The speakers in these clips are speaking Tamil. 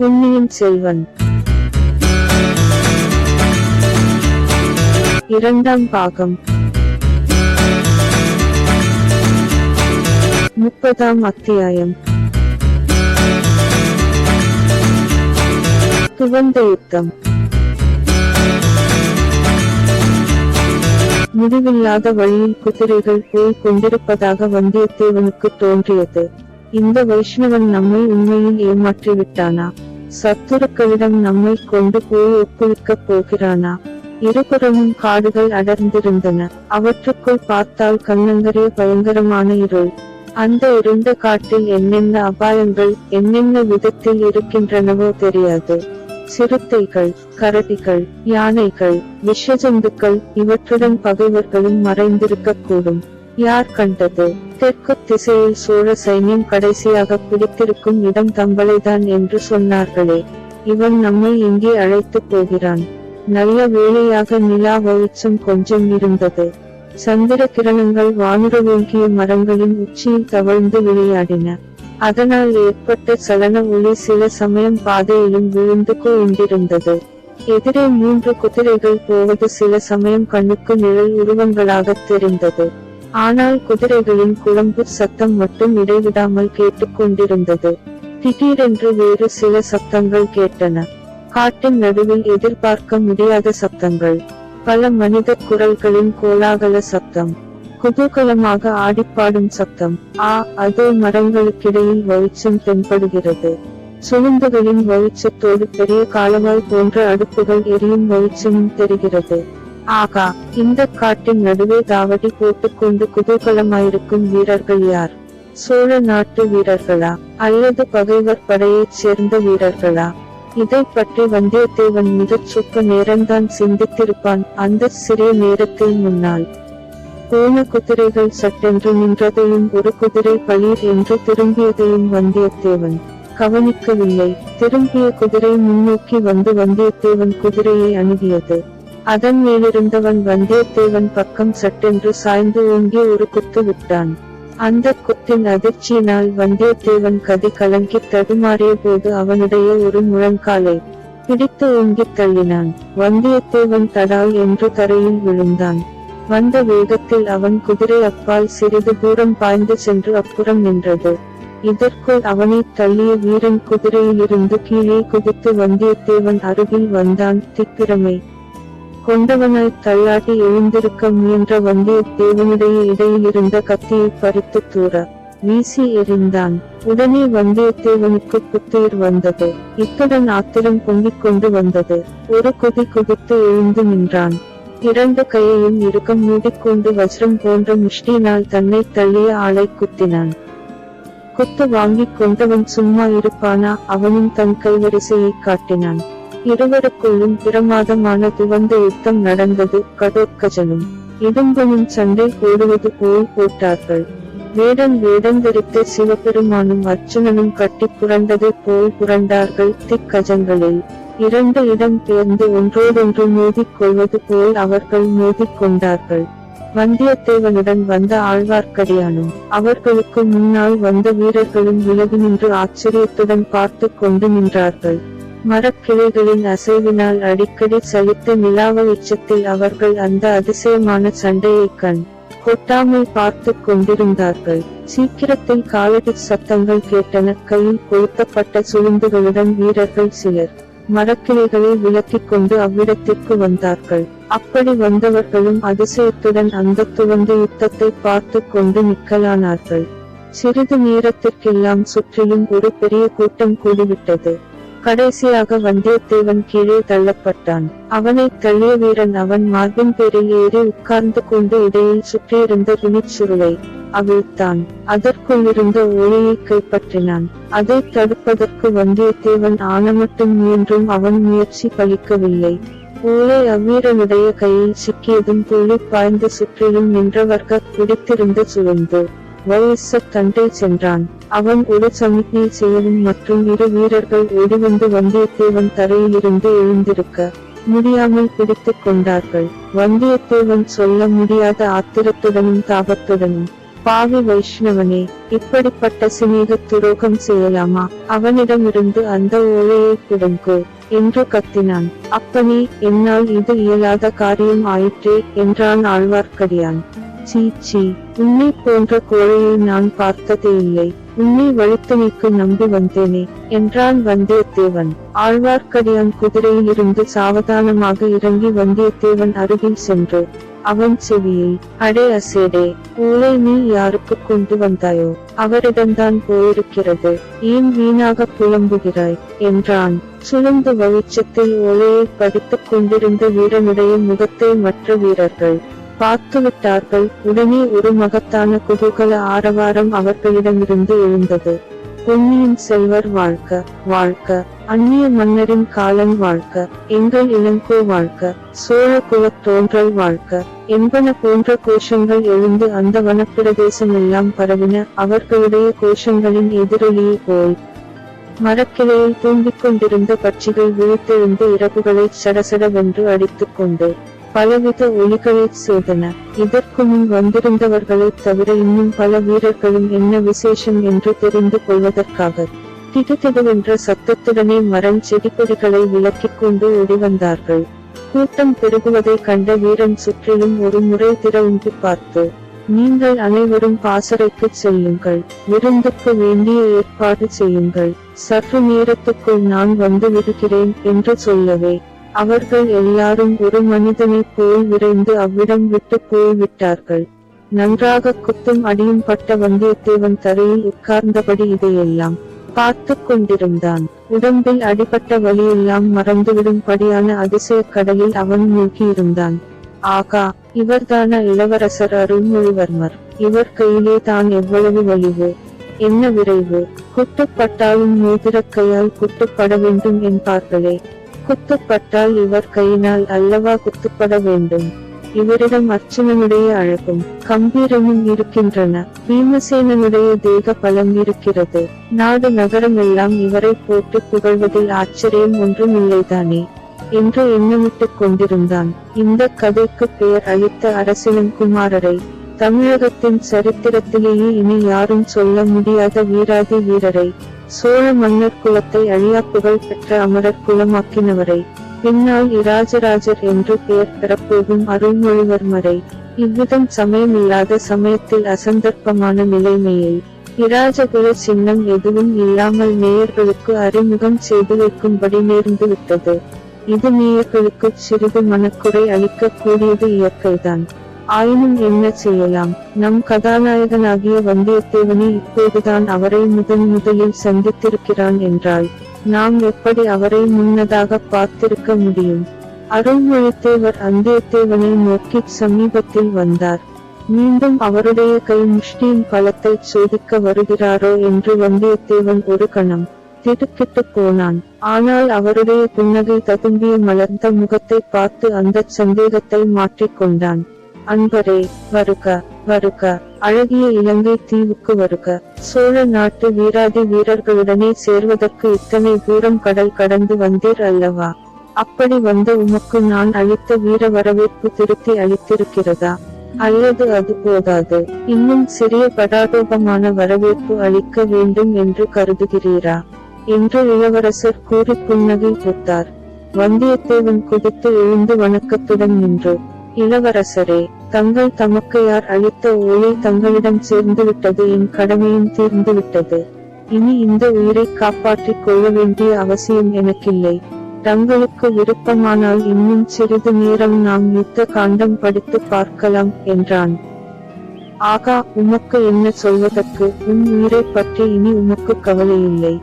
பொன்னியின் செல்வன். இரண்டாம் பாகம். முப்பதாம் அத்தியாயம். துவந்த யுத்தம். முடிவில்லாத வழியில் குதிரைகள் போய் கொண்டிருப்பதாக வந்தியத்தேவனுக்கு தோன்றியது. இந்த வைஷ்ணவன் நம்மை உண்மையில் ஏமாற்றி விட்டானா சத்துருக்களிடம் நம்மை கொண்டு போய் ஒப்புவிக்கப் போகிறானா? இருபுறமும் காடுகள் அடர்ந்திருந்தன. அவற்றுக்குள் பார்த்தால் கண்ணங்கரிய பயங்கரமான இருள். அந்த இருண்ட காட்டில் என்னென்ன அபாயங்கள் என்னென்ன விதத்தில் இருக்கின்றனவோ தெரியாது. சிறுத்தைகள் கரடிகள் யானைகள் விஷஜந்துக்கள் இவற்றுடன் பகைவர்களும் மறைந்திருக்கக்கூடும். யார் கண்டது? தெற்கு திசையில் சோழ சைன்யம் கடைசியாக பிடித்திருக்கும் இடம் தம்பளைதான் என்று சொன்னார்களே. இவன் நம்மை இங்கே அழைத்து போகிறான். நல்ல வேளையாக நிலா வெளிச்சம் கொஞ்சம் இருந்தது. சந்திர கிரணங்கள் வானுரவேங்கிய மரங்களின் உச்சியில் தவழ்ந்து விளையாடின. அதனால் ஏற்பட்ட சலன ஒளி சில சமயம் பாதையிலும் விழுந்து கொண்டிருந்தது எதிரே மூன்று குதிரைகள் போவது சில சமயம் கண்ணுக்கு நிழல் உருவங்களாகத் தெரிந்தது. ஆனால் குதிரைகளின் குழம்பு சத்தம் மட்டும் இடைவிடாமல் கேட்டுக்கொண்டிருந்தது. திடீரென்று வேறு சில சத்தங்கள் கேட்டன. காட்டின் நடுவில் எதிர்பார்க்க முடியாத சத்தங்கள் பல மனித குரல்களின் கோலாகல சத்தம் குதூகலமாக ஆடிப்பாடும் சத்தம் ஆ அதோ மரங்களுக்கிடையில் வெளிச்சம் தென்படுகிறது. சுளுந்துகளின் வெளிச்சத்தோடு பெரிய காலவாய் போன்ற அடுப்புகள் எரியும் வெளிச்சமும் தெரிகிறது. ஆகா இந்த காட்டின் நடுவே தாவடி போட்டுக்கொண்டு குதூகலமாயிருக்கும் வீரர்கள் யார்? சோழ நாட்டு வீரர்களா? அல்லது பகைவர் படையைச் சேர்ந்த வீரர்களா? இதை பற்றி வந்தியத்தேவன் மிகச் சொற்ப நேரம்தான் சிந்தித்திருப்பான் அந்த சிறிய நேரத்தில் முன்னால். போன குதிரைகள் சட்டென்று நின்றதையும் ஒரு குதிரை பளிர் என்று திரும்பியதையும் வந்தியத்தேவன் கவனிக்கவில்லை. திரும்பிய குதிரை முன்னோக்கி வந்து வந்தியத்தேவன் குதிரையை அணுகியது. அதன் மேலிருந்தவன் வந்தியத்தேவன் பக்கம் சட்டென்று சாய்ந்து ஓங்கி ஒரு குத்து விட்டான். அந்த குத்தின் அதிர்ச்சியினால் வந்தியத்தேவன் கதி கலங்கி தடுமாறிய போது அவனுடைய ஒரு முழங்காலை பிடித்து ஓங்கித் தள்ளினான். வந்தியத்தேவன் தடால் என்று தரையில் விழுந்தான். வந்த வேகத்தில் அவன் குதிரை அப்பால் சிறிது தூரம் பாய்ந்து சென்று அப்புறம் நின்றது. இதற்குள் அவனை தள்ளிய வீரன் குதிரையிலிருந்து கீழே குதித்து வந்தியத்தேவன் அருகில் வந்தான் திக்கிரமை. கொண்டவனாய் தள்ளாடி எழுந்திருக்க முயன்ற வந்தியத்தேவனுடைய இடையிலிருந்த கத்தியை பறித்து தூர வீசி எறிந்தான். உடனே வந்தியத்தேவனுக்கு புத்துயிர் வந்தது. இத்துடன் ஆத்திரம் பொங்கிக் கொண்டு வந்தது. ஒரு குதி குதித்து எழுந்து நின்றான். இரண்டு கையையும் இறுக்கம் மூடிக்கொண்டு வஜ்ரம் போன்ற முஷ்டியினால் தன்னை தள்ளிய ஆளை குத்தினான். குத்து வாங்கிக் கொண்டவன் சும்மா இருப்பானா? அவனும் தன் கைவரிசையை காட்டினான். இருவருக்குள்ளும் பிரமாதமான துவந்த யுத்தம் நடந்தது. கடோத்கஜனும் இடும்பனும் சண்டை போடுவது போல் போட்டார்கள். வேடன் வேடந்தரித்த சிவபெருமானும் அர்ச்சுனனும் கட்டி புரண்டதைப் போல் புரண்டார்கள். திக்கஜங்களில் இரண்டு இடம் பெயர்ந்து ஒன்றோடொன்று மோதிக் கொள்வது போல் அவர்கள் மோதிக் கொண்டார்கள் வந்தியத்தேவனுடன் வந்த ஆழ்வார்க்கடியானும் அவர்களுக்கு முன்னால் வந்த வீரர்களும் விலகி நின்று ஆச்சரியத்துடன் பார்த்து கொண்டு நின்றார்கள். மரக்கிளைகளின் அசைவினால் அடிக்கடி சலித்த நிலாவ உச்சத்தில் அவர்கள் அந்த அதிசயமான சண்டையை கண் கொட்டாமல் பார்த்து கொண்டிருந்தார்கள். சீக்கிரத்தில் காலடி சத்தங்கள் கேட்டன. கையில் கொளுத்தப்பட்ட சுளுந்துகளுடன் வீரர்கள் சிலர் மரக்கிளைகளை விலக்கிக் கொண்டு அவ்விடத்திற்கு வந்தார்கள். அப்படி வந்தவர்களும் அதிசயத்துடன் அந்த துவந்த யுத்தத்தை பார்த்து கொண்டு நிற்கலானார்கள் சிறிது நேரத்திற்கெல்லாம் சுற்றிலும் ஒரு பெரிய கூட்டம் கூடிவிட்டது. கடைசியாக வந்தியத்தேவன் கீழே தள்ளப்பட்டான். அவனைத் தள்ளிய வீரன் அவன் மார்பின் பேரில் ஏறி உட்கார்ந்து கொண்டு இடையில் சுற்றியிருந்த துணிச் சுருளை அவிழ்த்தான் அதற்குள்ளிருந்த ஒளியை கைப்பற்றினான். அதை தடுப்பதற்கு வந்தியத்தேவன் ஆனமட்டும் முயன்றும் அவன் முயற்சி பலிக்கவில்லை. ஓலை அவ்வீரனுடைய கையில் சிக்கியதும் துள்ளி பாய்ந்து சுற்றிலும் நின்றவர்கள் பிடித்திருந்த சுழந்து வயச தண்டை சென்றான். அவன் ஒரு சமிக்ஞை செய்யவும் மற்றும் இரு வீரர்கள் ஓடிவந்து வந்தியத்தேவன் தரையிலிருந்து எழுந்திருக்க முடியாமல் பிடித்துக் கொண்டார்கள். வந்தியத்தேவன் சொல்ல முடியாத ஆத்திரத்துடனும் தாபத்துடனும் பாவி வைஷ்ணவனே இப்படிப்பட்ட சிநேக துரோகம் செய்யலாமா? அவனிடமிருந்து அந்த ஓலையை பிடுங்கோ என்று கத்தினான். அப்பனே என்னால் இது இயலாத காரியம் ஆயிற்றே என்றான் ஆழ்வார்க்கடியான். சீ சீ உன்னை போன்ற கோழையை நான் பார்த்ததே இல்லை. உன்னை வழித்தனைக்கு நம்பி வந்தேனே என்றான் வந்தியத்தேவன். ஆழ்வார்க்கடியான் குதிரையிலிருந்து சாவதானமாக இறங்கி வந்தியத்தேவன் அருகில் சென்று அவன் செவியை அடே அசேடே ஊழை நீ யாருக்கு கொண்டு வந்தாயோ? அவரிடம்தான் போயிருக்கிறது. ஏன் வீணாக புலம்புகிறாய்? என்றான். சுழந்து வெளிச்சத்தில் ஓலையை படித்துக் கொண்டிருந்த வீரனுடைய முகத்தை மற்ற வீரர்கள் பார்த்துவிட்டார்கள். உடனே ஒரு மகத்தான குதூகல ஆரவாரம் அவர்களிடமிருந்து எழுந்தது. பொன்னியின் செல்வர் வாழ்க வாழ்க. அந்நிய மன்னரின் காலன் வாழ்க. எங்கள் இளங்கோ வாழ்க. சோழ குலத் தோன்றல் வாழ்க. என்பன போன்ற கோஷங்கள் எழுந்து அந்த வனப்பிரதேசமெல்லாம் பரவின அவர்களுடைய கோஷங்களின் எதிரொலியை போல். மரக்கிளையில் தூங்கிக் கொண்டிருந்த பட்சிகள் விழித்தெழுந்து இறகுகளை சடசடவென்று அடித்துக் கொண்டு பலவித ஒலிகளைச் செய்தன இதற்கு முன் வந்திருந்தவர்களைத் தவிர இன்னும் பல வீரர்களும் என்ன விசேஷம் என்று தெரிந்து கொள்வதற்காக திடுதிடுவென்ற சத்தத்துடனே மரம் செடிக்கொடிகளை விலக்கிக் கொண்டு ஓடி வந்தார்கள் கூட்டம் பெருகுவதை கண்ட வீரன் சுற்றிலும் ஒரு முறை திரவுண்டு பார்த்து நீங்கள் அனைவரும் பாசறைக்கு செல்லுங்கள். விருந்துக்கு வேண்டிய ஏற்பாடு செய்யுங்கள். சற்று நேரத்துக்குள் நான் வந்து விடுகிறேன் என்று சொல்லவே அவர்கள் எல்லாரும் ஒரு மனிதனைப் போல் விரைந்து அவ்விடம் விட்டு போய்விட்டார்கள். நன்றாக குத்தும் அடியும் பட்ட வந்தியத்தேவன் தரையில் உட்கார்ந்தபடி இதையெல்லாம் பார்த்து கொண்டிருந்தான். உடம்பில் அடிபட்ட வலியெல்லாம் மறந்துவிடும்படியான அதிசய கடலில் அவன் மூழ்கியிருந்தான். ஆகா இவர்தான இளவரசர் அருள்மொழிவர்மர்? இவர் கையிலே தான் எவ்வளவு வலிவு? என்ன விரைவு? குட்டுப்பட்டாலும் மோதிரக் கையால் குட்டுப்பட வேண்டும் என்பார்களே. குத்துப்பட்டால் இவர் கையினால் அல்லவா குத்துப்பட வேண்டும்? இவரிடம் அர்ச்சனனுடைய அழகும் கம்பீரமும் இருக்கின்றன. பீமசேனனுடைய தேக பலம் இருக்கிறது. நாடு நகரமெல்லாம் இவரை போட்டு புகழ்வதில் ஆச்சரியம் ஒன்றும் இல்லைதானே என்று எண்ணமிட்டுக் கொண்டிருந்தான். இந்த கதைக்கு பெயர் அளித்த அரசினம் குமாரரை தமிழகத்தின் சரித்திரத்திலேயே இனி யாரும் சொல்ல முடியாத வீராதி வீரரை சோழ மன்னர் குலத்தை அழியா புகழ் பெற்ற அமரர் குலமாக்கினவரை. பின்னால் இராஜராஜர் என்று பெயர் பெறப்போகும் அருள்மொழிவர்மரை. இவ்விதம் சமயமில்லாத சமயத்தில் அசந்தர்ப்பமான நிலைமையில் இராஜகுல சின்னம் எதுவும் இல்லாமல் நேயர்களுக்கு அறிமுகம் செய்து வைக்கும்படி நேர்ந்து விட்டது. இது நேயர்களுக்கு சிறிது மனக்குறை அளிக்கக்கூடியது இயற்கைதான். ஆயினும் என்ன செய்யலாம்? நம் கதாநாயகனாகிய வந்தியத்தேவனே இப்போதுதான் அவரை முதன் முதலில் சந்தித்திருக்கிறான் என்றால் நாம் எப்படி அவரை முன்னதாக பார்த்திருக்க முடியும்? அருள்மொழித்தேவர் அந்தியத்தேவனை நோக்கி சமீபத்தில் வந்தார். மீண்டும் அவருடைய கை முஷ்டியின் பலத்தை சோதிக்க வருகிறாரோ என்று வந்தியத்தேவன் ஒரு கணம் திடுக்கிட்டு போனான். ஆனால் அவருடைய புன்னகை ததும்பிய மலர்ந்த முகத்தை பார்த்து அந்த சந்தேகத்தை மாற்றிக்கொண்டான் அன்பரே வருக வருக. அழகிய இலங்கை தீவுக்கு வருக. சோழ நாட்டு வீராதி வீரர்களுடனே சேர்வதற்கு இத்தனை தூரம் கடல் கடந்து வந்தீர் அல்லவா? அப்படி வந்த உமக்கு நான் அளித்த வீர வரவேற்பு திருத்தி அளித்திருக்கிறதா? அல்லது அது போதாது. இன்னும் சிறிய படாடோபமான வரவேற்பு அளிக்க வேண்டும் என்று கருதுகிறீரா? என்று இளவரசர் கூறி புன்னகை பூத்தார். வந்தியத்தேவன் குதித்து எழுந்து வணக்கத்துடன் நின்று இளவரசரே தங்கள் தமக்கையார் அளித்த ஓலை தங்களிடம் சேர்ந்துவிட்டது என் கடமையும் தீர்ந்து விட்டது இனி இந்த உயிரை காப்பாற்றிக் கொள்ள வேண்டிய அவசியம் எனக்கில்லை. தங்களுக்கு விருப்பமானால் இன்னும் சிறிது நேரம் நாம் யுத்த காண்டம் படித்து பார்க்கலாம் என்றான். ஆகா உமக்கு என்ன சொல்வதற்கு? உன் உயிரை பற்றி இனி உமக்கு கவலை இல்லை.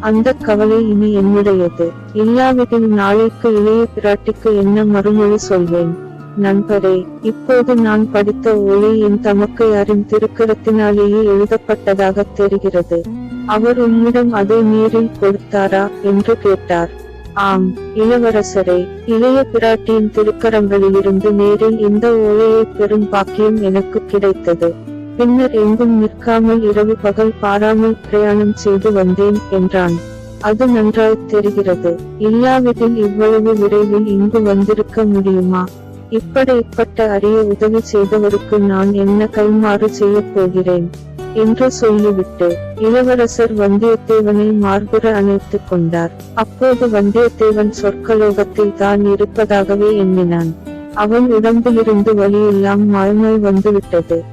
அந்த கவலை இனி என்னுடையது. இல்லாவிடில் நாளைக்கு இளைய பிராட்டிக்கு என்ன மறுமொழி சொல்வேன்? நண்பரே இப்போது நான் படித்த ஒளி என் தமக்கை திருக்கரத்தினாலேயே எழுதப்பட்டதாக தெரிகிறது. அவர் உம்மிடம் அதை நீரில் கொடுத்தாரா என்று கேட்டார். ஆம் இளவரசரே இளைய பிராட்டியின் திருக்கரங்களிலிருந்து நேரில் இந்த ஓலையை பெறும் பாக்கியம் எனக்கு கிடைத்தது. பின்னர் எங்கும் நிற்காமல் இரவு பகல் பாராமல் பிரயாணம் செய்து வந்தேன் என்றான். அது நன்றாய் தெரிகிறது. இல்லாவிடில் இவ்வளவு விரைவில் இங்கு வந்திருக்க முடியுமா? இப்படிப்பட்ட அரிய உதவி செய்தவருக்கு நான் என்ன கைமாறு செய்யப் போகிறேன்? என்று சொல்லிவிட்டு இளவரசர் வந்தியத்தேவனை மார்புற அணைத்துக் கொண்டார். அப்போது வந்தியத்தேவன் சொற்கலோகத்தில் தான் இருப்பதாகவே எண்ணினான். அவன் உடம்பிலிருந்து வழியெல்லாம் மாய்மாய் வந்துவிட்டது.